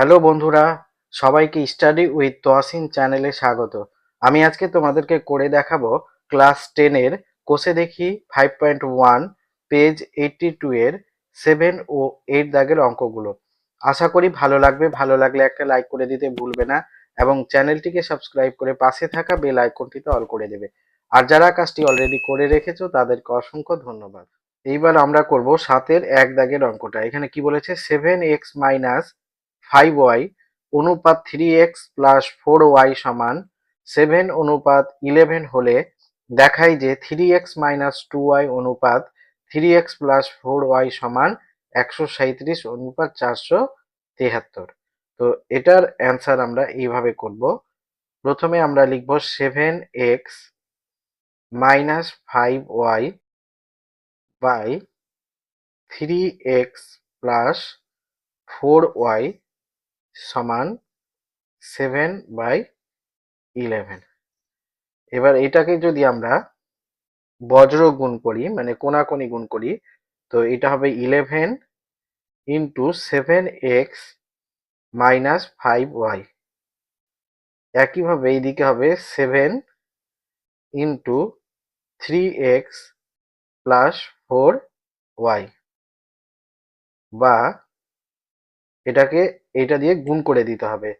Hello বন্ধুরা, সবাইকে study with Toyasin চ্যানেলে স্বাগত। আমি আজকে তোমাদেরকে করে দেখাবো ক্লাস টেনের কোষে দেখি five point one page eighty two এর সেভেন ও এইট দাগের অঙ্কগুলো। আশা করি ভালো লাগবে, ভালো লাগলে একটা লাইক করে দিতে ভুলবে না এবং চ্যানেলটিকে সাবস্ক্রাইব করে পাশে থাকা বেল আইকনটিতে অল করে দেবে। আর যারা কাজটি অলরেডি করে রেখেছো, তাদেরকে অসংখ্য ধন্যবাদ। এইবার আমরা করব সাতের এক দাগের অঙ্কটা। এখানে কি বলেছে? Seven x minus five y অনুপাত three x plus four y সমান সেভেন অনুপাত ইলেভেন হলে দেখায় যে three x minus two y অনুপাত three x plus four y সমান একশো সাঁত্রিশ অনুপাত চারশো তেহাত্তর। তো এটার অ্যান্সার আমরা এইভাবে করব। প্রথমে আমরা লিখব seven x minus five y by three x plus four y সমান সেভেন বাই ইলেভেন এবার এটাকে যদি আমরা বজ্র গুণ করি মানে কোনাকুনি গুণ করি, তো এটা হবে eleven into seven x minus five y একইভাবে এইদিকে হবে seven into three x plus four y বা এটাকে এটা দিয়ে গুণ করে দিতে হবে।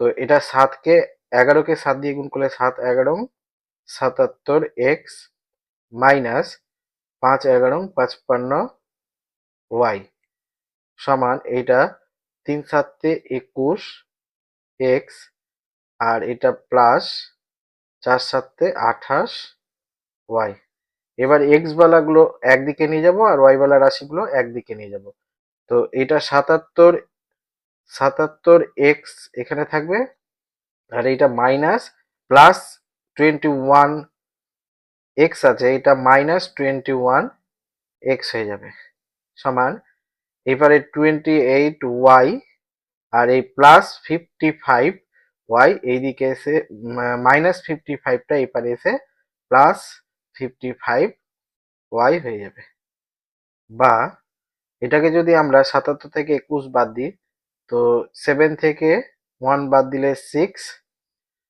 তো এটা সাতকে এগারোকে সাত দিয়ে গুণ করলে সাত এগারো সাতাত্তর এক্স মাইনাস পাঁচ এগারো পাঁচপান্ন ওয়াই সমান এটা তিন সাতে একুশ এক্স আর এটা প্লাস চার সাতে আঠাশ ওয়াই। এবার এক্স বালাগুলো একদিকে নিয়ে যাব আর ওয়াই বালা রাশিগুলো একদিকে নিয়ে যাব। তো এটা সাতাত্তর সাতাত্তর এক্স এখানে থাকবে, আর এইটা minus plus twenty one x আছে এটা মাইনাস টোয়েন্টি ওয়ান এক্স হয়ে যাবে, সমান। এবারে টোয়েন্টি এইট ওয়াই আর এই প্লাস ফিফটি ফাইভ ওয়াই এইদিকে এসে মাইনাস ফিফটি ফাইভটা এপারে এসে প্লাস ফিফটি ফাইভ ওয়াই হয়ে যাবে। বা এটাকে যদি আমরা সাতাত্তর থেকে একুশ বাদ দিই তো সেভেন থেকে ওয়ান বাদ দিলে সিক্স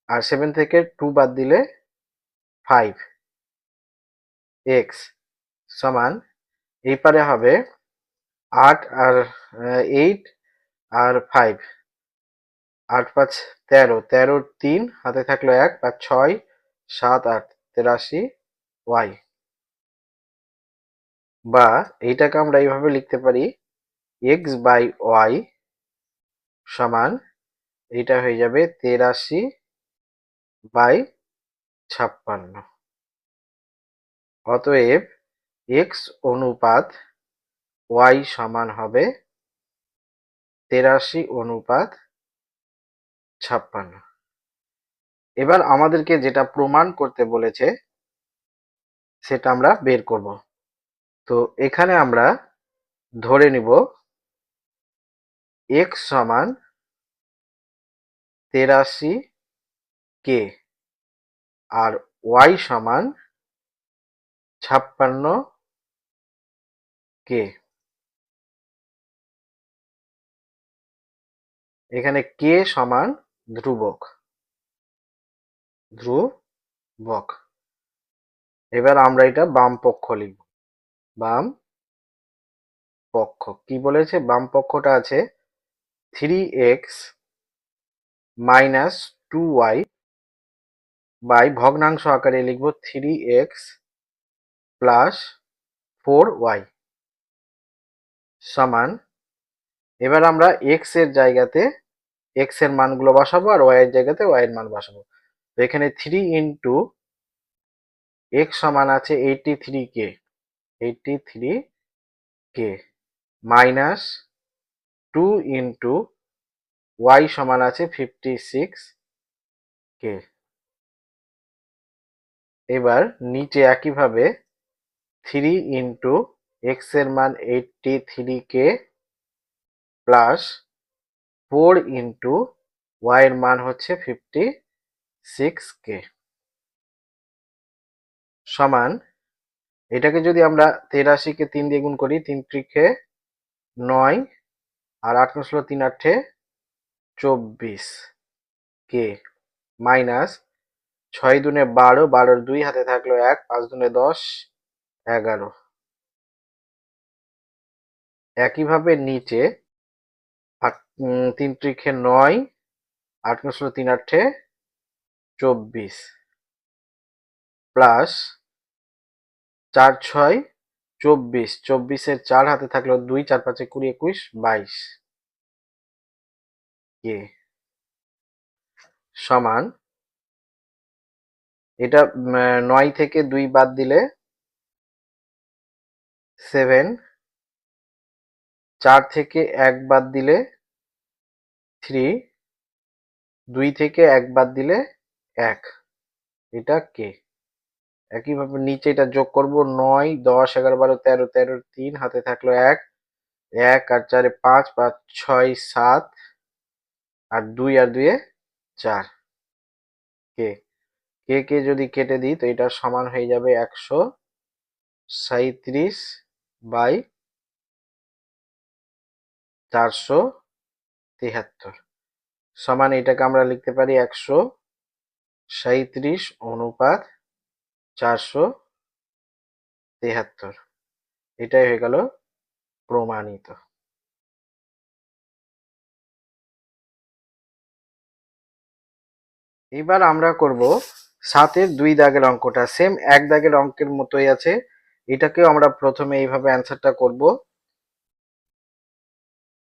আর সেভেন থেকে টু বাদ দিলে ফাইভ এক্স সমান এই পারে হবে আট আর এইট আর ফাইভ আট পাঁচ তেরো তেরো তিন হাতে থাকল এক পাঁচ ছয় সাত আট তেরাশি ওয়াই। বা এইটাকে আমরা এইভাবে লিখতে পারি এক্স বাই ওয়াই সমান এটা হয়ে যাবে তেরাশি বাই ছাপ্পান্ন। অতএব এক্স অনুপাত ওয়াই সমান হবে তেরাশি অনুপাত ছাপ্পান্ন। এবার আমাদেরকে যেটা প্রমাণ করতে বলেছে, সেটা আমরা বের করব। তো এখানে আমরা ধরে নিব এক্স সমান তেরাশি কে, আর ওয়াই সমান ছাপ্পান্ন কে। এখানে কে সমান ধ্রুবক? ধ্রুবক। এবার আমরা এটা বাম পক্ষ লিখব। বাম পক্ষ। কি বলেছে? বাম পক্ষটা আছে three x minus two y by ভগ্নাংশ আকারে লিখব three x plus four y সমান। এবার আমরা এক্সের জায়গাতে এক্সের মানগুলো বসাবো আর ওয়াই এর জায়গাতে ওয়াই এর মান বসাবো। তো এখানে থ্রি ইন্টু এক্স সমান আছে eighty three k. Eighty three k minus two into y সমান আছে ফিফটি সিক্স কে এবার নিচে একইভাবে থ্রি ইন্টু এক্সের মান eighty three k plus four into y এর মান হচ্ছে ফিফটি সিক্স কে সমান, এটাকে যদি আমরা তেরাশিকে তিন দিয়ে গুণ করি, তিন ত্রিখে নয়, আর আট নশো তিন আটে চব্বিশ। কে? মাইনাস ছয় দুনে বারো, বারোর দুই হাতে থাকল এক, পাঁচ দুনে দশ, এগারো। একইভাবে নিচে তিন ত্রিখে নয়, আট নশো তিন আটে চব্বিশ। প্লাস চার ছয়, চব্বিশ। চব্বিশের চার হাতে থাকল দুই, চার পাঁচে কুড়ি, একুশ, বাইশ। কে সমান এটা নয় থেকে দুই বাদ দিলে সেভেন। চার থেকে এক বাদ দিলে থ্রি। দুই থেকে এক বাদ দিলে এক। এটা কে? একইভাবে নিচে এটা যোগ করব। নয়, দশ, এগারো, বারো, তেরো তেরো, তিন, হাতে থাকল এক। এক আর চারে পাঁচ পাঁচ, ছয়, সাত আর দুই আর দুয়ে চার। কে? কে কে যদি কেটে দিই, তো এটা সমান হয়ে যাবে একশো সাঁইত্রিশ বাই চারশো তিয়াত্তর সমান এটাকে আমরা লিখতে পারি একশো সাঁইত্রিশ অনুপাত চারশো তেহাত্তর। এটাই হয়ে গেল প্রমাণিত। এবার আমরা করব সাতের দুই দাগের অঙ্কটা। সেম এক দাগের অঙ্কের মতোই আছে। এটাকেও আমরা প্রথমে এইভাবে অ্যান্সারটা করব।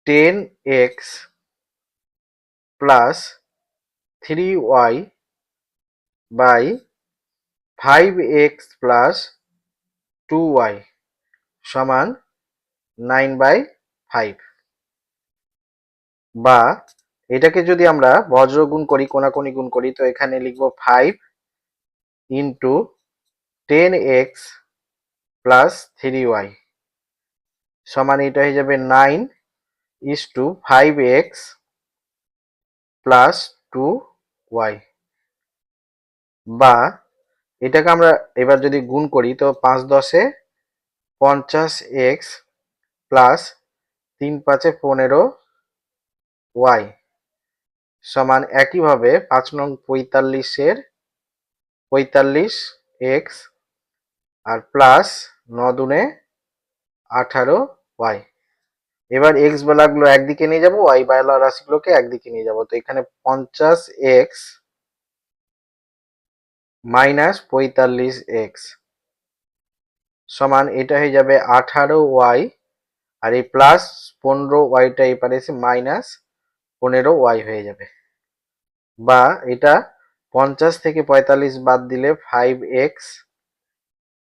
Ten x plus three y by five x plus two y সমান নাইন বাই ফাইভ বা এটাকে যদি আমরা বজ্র গুণ করি, কোনাকুনি গুণ করি, তো এখানে লিখব five into ten x plus three y সমান এটা হয়ে যাবে nine is to five x plus two y বা এটাকে আমরা এবার যদি গুণ করি, তো পাঁচ দশে পঞ্চাশ এক্স প্লাস তিন পাঁচে পনেরো ওয়াই সমান একইভাবে পাঁচ নং পঁয়তাল্লিশের পঁয়তাল্লিশ এক্স আর প্লাস ন দুনে আঠারো ওয়াই। এবার এক্স বেলাগুলো একদিকে নিয়ে যাব ওয়াই বেলা রাশিগুলোকে একদিকে নিয়ে যাব। তো এখানে পঞ্চাশ এক্স মাইনাস পঁয়তাল্লিশ এক্স সমান এটা হয়ে যাবে আঠারো ওয়াই। আর এই প্লাস পনেরো ওয়াইটা এপারে এসে মাইনাস পনেরো ওয়াই হয়ে যাবে। বা এটা পঞ্চাশ থেকে পঁয়তাল্লিশ বাদ দিলে ফাইভ এক্স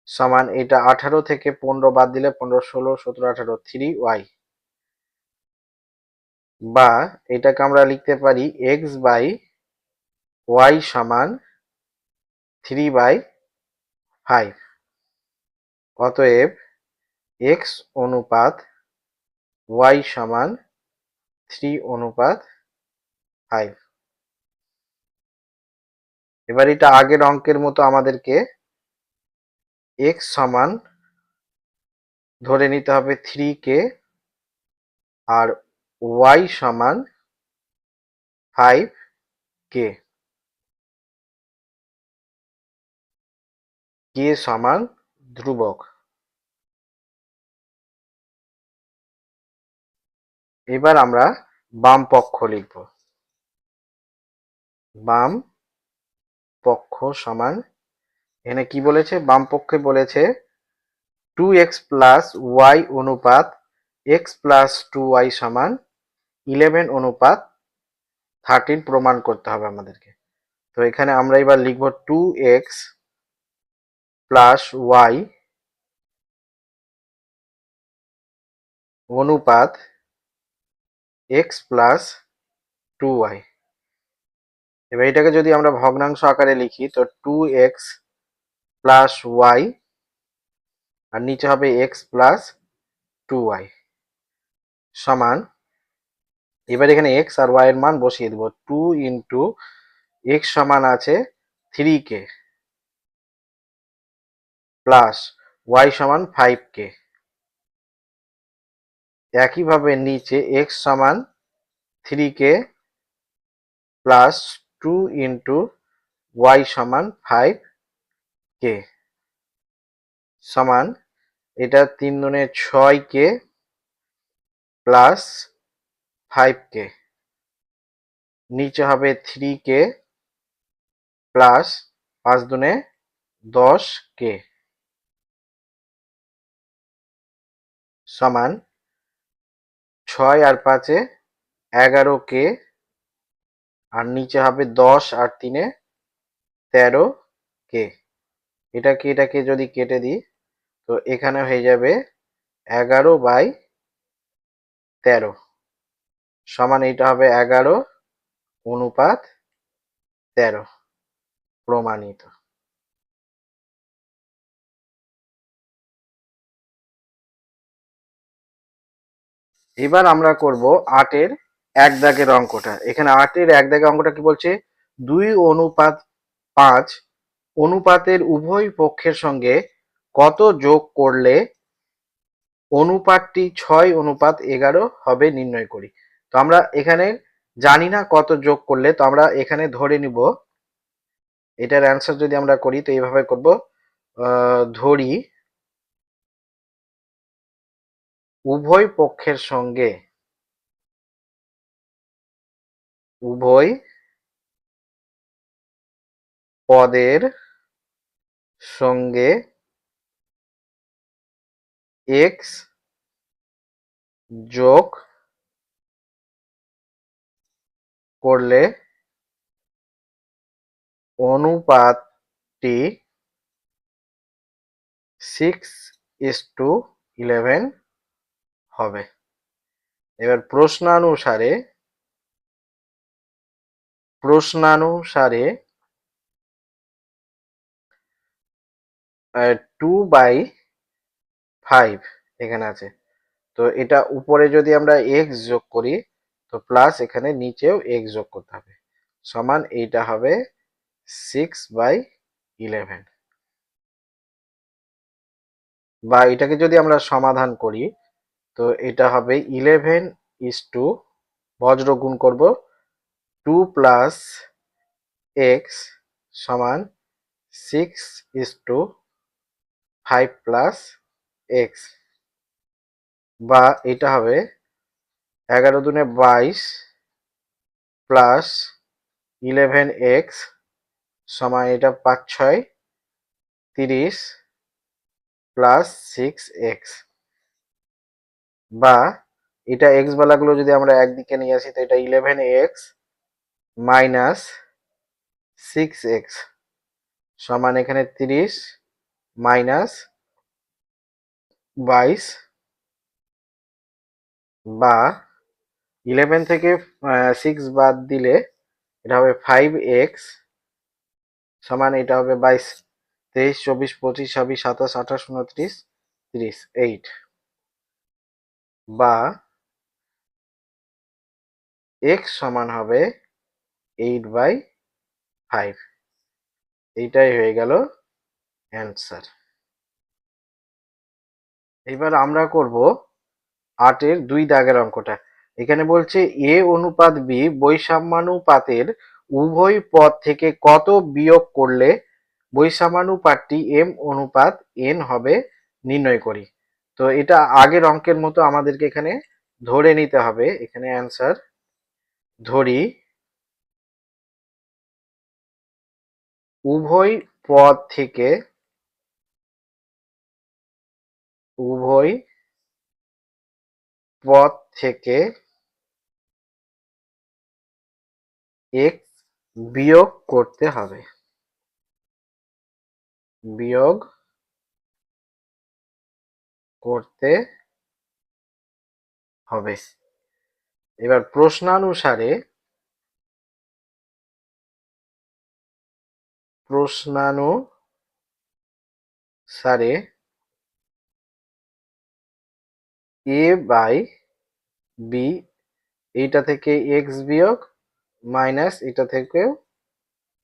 সমান এটা আঠারো থেকে পনেরো বাদ দিলে পনেরো, ষোলো, সতেরো, আঠারো থ্রি ওয়াই বা এটাকে আমরা লিখতে পারি এক্স বাই ওয়াই সমান থ্রি বাই ফাইভ অতএব এক্স অনুপাত ওয়াই সমান থ্রি অনুপাত ফাইভ এবার এটা আগের অঙ্কের মতো আমাদেরকে এক্স সমান ধরে নিতে হবে থ্রি কে আর ওয়াই সমান ফাইভ কে কে সমান ধ্রুবক। এবার আমরা বাম পক্ষ লিখব। বাম পক্ষ সমান, এখানে কি বলেছে? বাম পক্ষে বলেছে টু এক্স প্লাস ওয়াই অনুপাত এক্স প্লাস টু ওয়াই সমান ইলেভেন অনুপাত থার্টিন প্রমাণ করতে হবে আমাদেরকে। তো এখানে আমরা এবার লিখব টু এক্স প্লাস ওয়াই অনুপাত এক্স প্লাস টু ওয়াই এবার এটাকে যদি আমরা ভগ্নাংশ আকারে লিখি, তো টু এক্স প্লাস ওয়াই আর নিচে হবে এক্স প্লাস টু ওয়াই সমান, এবার এখানে এক্স আর ওয়াই এর মান বসিয়ে দেবো টু ইন্টু এক্স সমান আছে থ্রি কে প্লাস ওয়াই সমান ফাইভ কে একইভাবে নিচে এক্স সমান three k plus two into y সমান ফাইভ কে সমান এটা তিন দুনে ছয় কে প্লাস ফাইভ কে নিচে হবে থ্রি কে প্লাস পাঁচ দুনে দশ কে সমান ছয় আর পাঁচে এগারো কে আর নিচে হবে দশ আর তিনে তেরো কে। এটাকে এটাকে যদি কেটে দিই, তো এখানে হয়ে যাবে এগারো বাই তেরো। সমান এইটা হবে এগারো অনুপাত তেরো প্রমাণিত। এবার আমরা করব আটের এক দাগের অঙ্কটা। এখানে আটের এক দাগের অঙ্কটা কি বলছে? দুই অনুপাত পাঁচ, অনুপাতের উভয় পক্ষের সঙ্গে কত যোগ করলে অনুপাতটি ছয় অনুপাত এগারো হবে নির্ণয় করি। তো আমরা এখানে জানি না কত যোগ করলে, তো আমরা এখানে ধরে নিব। এটার অ্যান্সার যদি আমরা করি, তো এইভাবে করব। ধরি উভয় পক্ষের সঙ্গে উভয় পদের সঙ্গে এক্স যোগ করলে অনুপাতটি সিক্স ইস টু ইলেভেন হবে। এবার প্রশ্নানুসারে প্রশ্নানুসারে টু বাই ফাইভ এখানে আছে। তো এটা উপরে যদি আমরা এক্স যোগ করি, তো প্লাস এখানে নিচেও এক্স যোগ করতে হবে। সমান এইটা হবে সিক্স বাই ইলেভেন বা এটাকে যদি আমরা সমাধান করি, তো এটা হবে ইলেভেন ইস টু বজ্র গুণ করব টু প্লাস এক্স সমান six is to five plus x বা এটা হবে এগারো দুনে বাইশ প্লাস ইলেভেন এক্স সমান এটা পাঁচ ছয় তিরিশ প্লাস সিক্স এক্স বা এটা এক্স বেলাগুলো যদি আমরা একদিকে নিয়ে আসি, তো এটা eleven x minus six x সমান এখানে তিরিশ মাইনাস বাইশ বা ইলেভেন থেকে সিক্স বাদ দিলে এটা হবে ফাইভ এক্স সমান এটা হবে বাইশ, তেইশ, চব্বিশ, পঁচিশ, ছাব্বিশ, সাতাশ, আঠাশ, উনত্রিশ, তিরিশ এইট বা এক্স সমান হবে এইট বাই ফাইভ এইটাই হয়ে গেল অ্যান্সার এবার আমরা করব আটের দুই দাগের অঙ্কটা। এখানে বলছে এ অনুপাত বি বৈষম্যানুপাতের উভয় পদ থেকে কত বিয়োগ করলে বৈষম্যানুপাতটি এম অনুপাত এন হবে নির্ণয় করি। তো এটা আগের অঙ্কের মতো আমাদেরকে এখানে ধরে নিতে হবে। এখানে অ্যান্সার ধরি। উভয় পদ থেকে উভয় পদ থেকে এক্স বিয়োগ করতে হবে। বিয়োগ করতে হবে। এবার প্রশ্নানুসারে প্রশ্নানুসারে এ বাই বি, এইটা থেকে এক্স বিয়োগ মাইনাস এটা থেকেও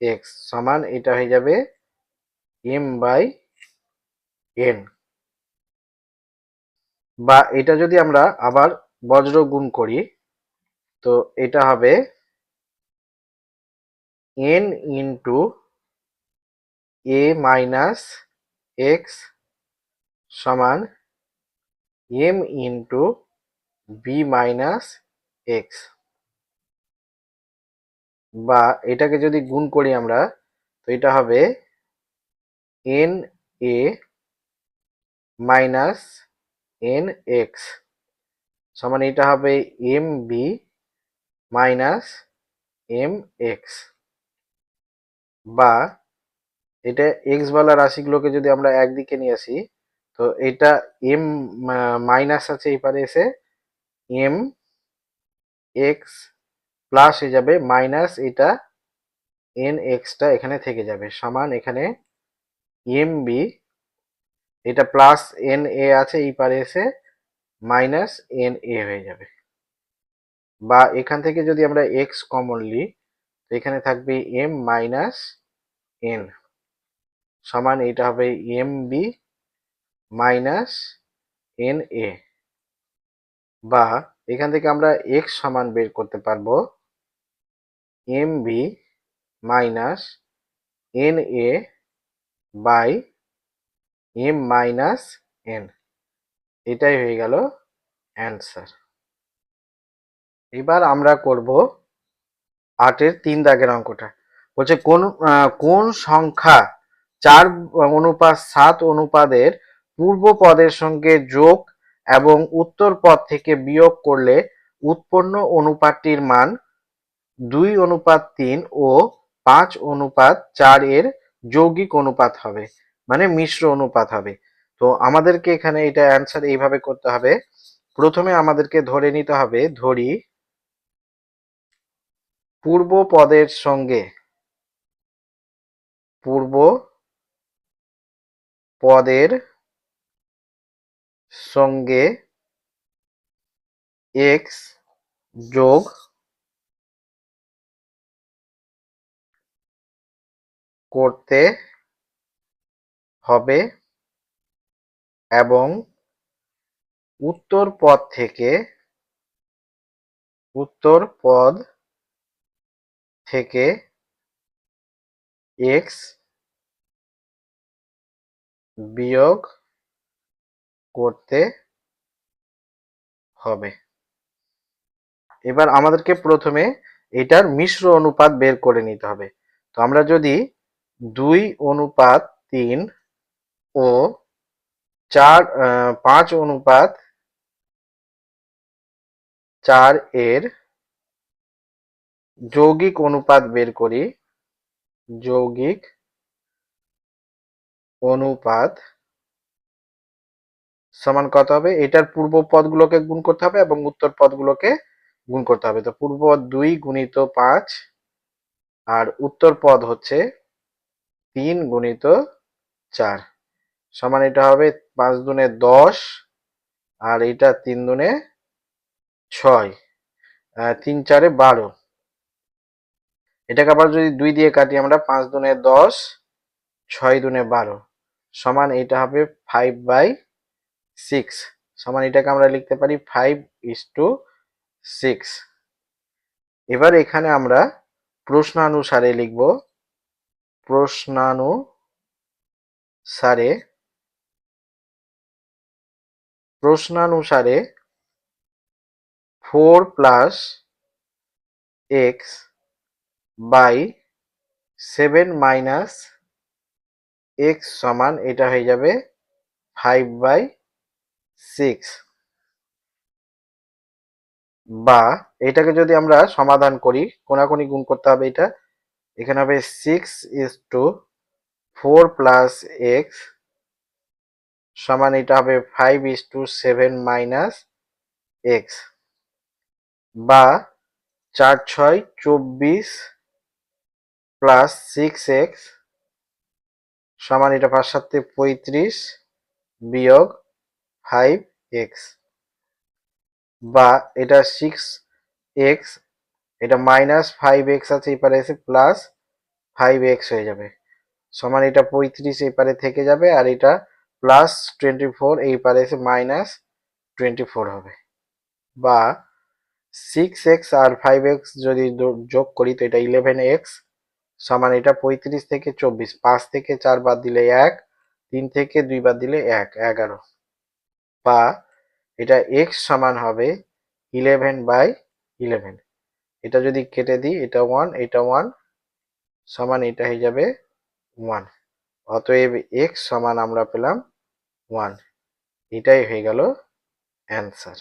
এক্স সমান এটা হয়ে যাবে এম বাই এন। বা এটা যদি আমরা আবার বজ্র গুণ করি, তো এটা হবে n into a minus x সমান m into b minus x বা এটাকে যদি গুণ করি আমরা, তো এটা হবে n a minus n x সমান এটা হবে m b minus m x বা এটা এক্স বলা রাশিগুলোকে যদি আমরা একদিকে নিয়ে আসি, তো এটা এম মাইনাস আছে এই পারে এসে এম এক্স প্লাস হয়ে যাবে মাইনাস এটা এন এক্সটা এখানে থেকে যাবে। সমান এখানে এম বি এটা প্লাস এন এ আছে এই পারে এসে মাইনাস এন এ হয়ে যাবে। বা এখান থেকে যদি আমরা এক্স কমন নিই তো এখানে থাকবে এম মাইনাস এন সমান এটা হবে m b minus n a বা এখান থেকে আমরা এক্স সমান বের করতে পারব m b minus n a by m minus n এটাই হয়ে গেল অ্যান্সার এবার আমরা করব আটের তিন দাগের অঙ্কটা। বলছে কোন কোন সংখ্যা চার অনুপাত সাত অনুপাদের পূর্ব পদের সঙ্গে যোগ এবং উত্তর পদ থেকে বিয়োগ করলে উৎপন্ন অনুপাতটির মান দুই অনুপাত তিন ও পাঁচ অনুপাত চার এর যৌগিক অনুপাত হবে মানে মিশ্র অনুপাত হবে। তো আমাদেরকে এখানে এটা অ্যান্সার এইভাবে করতে হবে। প্রথমে আমাদেরকে ধরে নিতে হবে, ধরি পূর্ব পদের সঙ্গে, পূর্ব পদের সঙ্গে এক্স যোগ করতে হবে এবং উত্তর পদ থেকে উত্তর পদ থেকে এক্স বিয়োগ করতে হবে। এবার আমাদেরকে প্রথমে এটার মিশ্র অনুপাত বের করে নিতে হবে। তো আমরা যদি দুই অনুপাত তিন ও চার পাঁচ অনুপাত চার এর যৌগিক অনুপাত বের করি, যৌগিক অনুপাত সমান কত হবে? এটার পূর্ব পদগুলোকে গুণ করতে হবে এবং উত্তর পদগুলোকে গুণ করতে হবে। তো পূর্ব দুই গুণিত পাঁচ আর উত্তর পদ হচ্ছে তিন গুণিত চার। সমান এটা হবে পাঁচ দুনে দশ আর এটা তিন দুনে ছয়। তিন চারে বারো। এটাকে আবার যদি দুই দিয়ে কাটি, আমরা পাঁচ দুনে দশ, ছয় দুনে বারো। সমান এটা হবে ফাইভ বাই সিক্স সমান এটাকে আমরা লিখতে পারি ফাইভ ইস টু সিক্স এবার এখানে আমরা প্রশ্নানুসারে লিখব। প্রশ্নানুসারে প্রশ্নানুসারে four plus x by seven minus x সমান এটা হয়ে যাবে ফাইভ বাই সিক্স বা এটাকে যদি আমরা সমাধান করি, কোনাকুনি গুণ করতে হবে এটা, এখানে হবে six is to four plus x সমান এটা হবে five is to seven minus x বা চার ছয় চব্বিশ প্লাস সিক্স এক্স সমান এটা সাতে পঁয়ত্রিশ বিয়োগ ফাইভ এক্স বা এটা সিক্স এক্স এটা মাইনাস ফাইভ এক্স আছে এপারে এসে প্লাস ফাইভ এক্স হয়ে যাবে। সমান এটা পঁয়ত্রিশ এপারে থেকে যাবে, আর এটা প্লাস টোয়েন্টি ফোর এই পারে এসে মাইনাস টোয়েন্টি ফোর হবে। বা সিক্স এক্স আর ফাইভ এক্স যদি যোগ করি, তো এটা ইলেভেন এক্স সমান এটা পঁয়ত্রিশ থেকে চব্বিশ, পাঁচ থেকে চার বাদ দিলে এক, তিন থেকে দুই বাদ দিলে এক, এগারো। বা এটা এক্স সমান হবে ইলেভেন বাই ইলেভেন এটা যদি কেটে দিই, এটা ওয়ান এটা ওয়ান সমান এটা হয়ে যাবে ওয়ান অতএব এক্স সমান আমরা পেলাম ওয়ান এটাই হয়ে গেল অ্যান্সার